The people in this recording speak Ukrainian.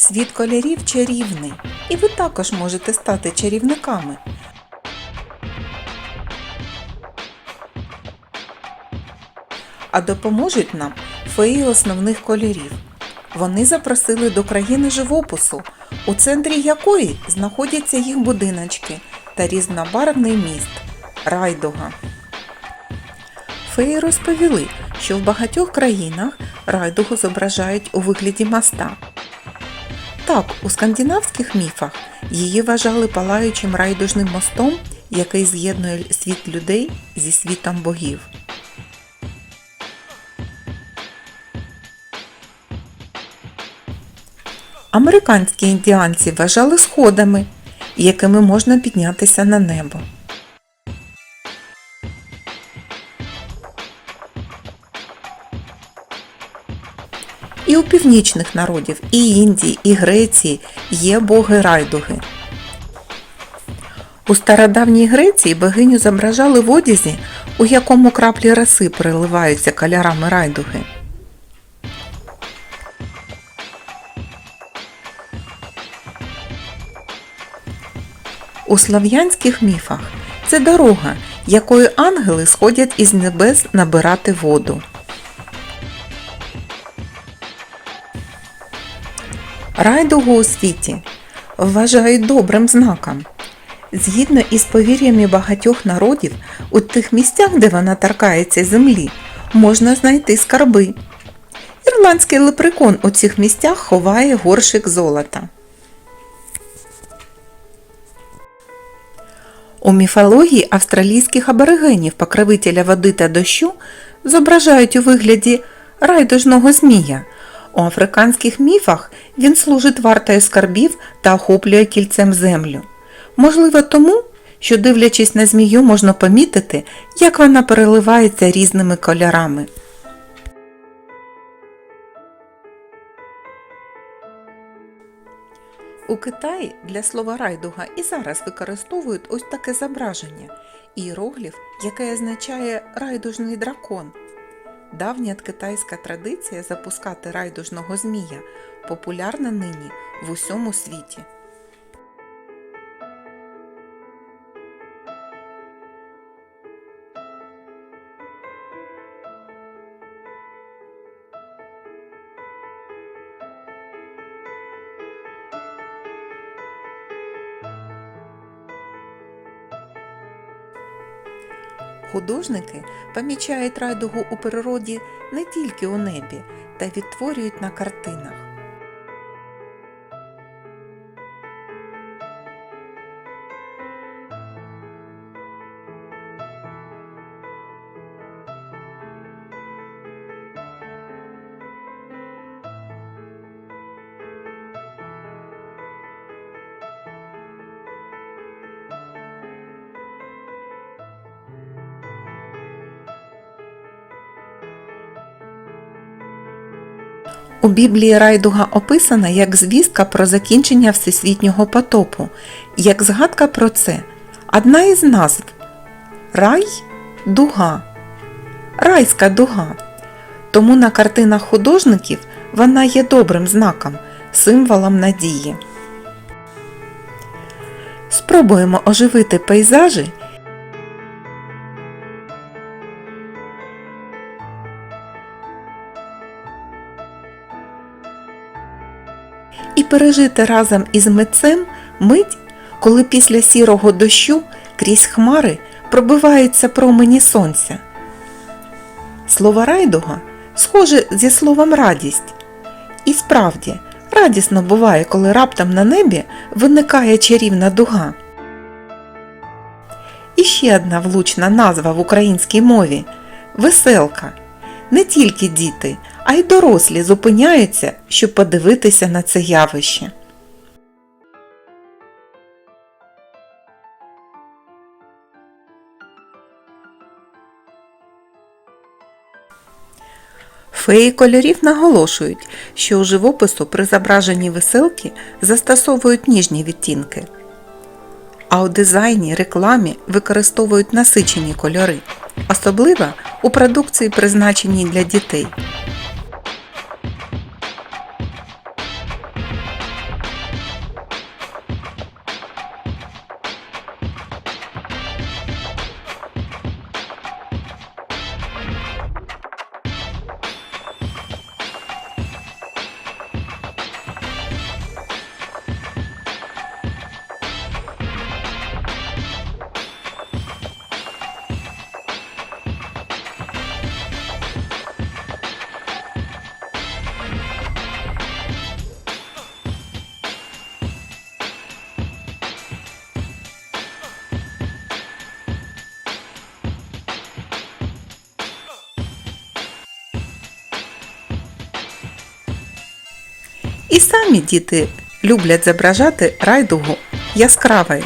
Світ кольорів чарівний, і ви також можете стати чарівниками. А допоможуть нам феї основних кольорів. Вони запросили до країни живопису, у центрі якої знаходяться їх будиночки та різнобарвний міст Райдуга. Феї розповіли, що в багатьох країнах райдугу зображають у вигляді моста. Так, у скандинавських міфах її вважали палаючим райдужним мостом, який з'єднує світ людей зі світом богів. Американські індіанці вважали сходами, якими можна піднятися на небо. І у північних народів, і Індії, і Греції є боги райдуги. У стародавній Греції богиню зображали в одязі, у якому краплі роси переливаються кольорами райдуги. У слав'янських міфах це дорога, якою ангели сходять із небес набирати воду. Райдугу у світі вважають добрим знаком. Згідно із повір'ями багатьох народів, у тих місцях, де вона торкається землі, можна знайти скарби. Ірландський лепрекон у цих місцях ховає горшик золота. У міфології австралійських аборигенів покровителя води та дощу зображають у вигляді райдужного змія. У африканських міфах він служить вартою скарбів та охоплює кільцем землю. Можливо, тому, що дивлячись на змію, можна помітити, як вона переливається різними кольорами. У Китаї для слова райдуга і зараз використовують ось таке зображення іерогліф, який означає райдужний дракон. Давня китайська традиція запускати райдужного змія популярна нині в усьому світі. Художники помічають райдугу у природі не тільки у небі, та відтворюють на картинах. У Біблії райдуга описана як звістка про закінчення всесвітнього потопу, як згадка про це. Одна із назв рай дуга, райська дуга. Тому на картинах художників вона є добрим знаком, символом надії. Спробуємо оживити пейзажі і пережити разом із митцем мить, коли після сірого дощу крізь хмари пробиваються промені сонця. Слово райдуга схоже зі словом радість. І справді, радісно буває, коли раптом на небі виникає чарівна дуга. І ще одна влучна назва в українській мові веселка. Не тільки діти, а й дорослі зупиняються, щоб подивитися на це явище. Феї кольорів наголошують, що у живопису при зображенні веселки застосовують ніжні відтінки, а у дизайні, рекламі використовують насичені кольори, особливо у продукції, призначеній для дітей. І самі діти люблять зображати райдугу яскравою.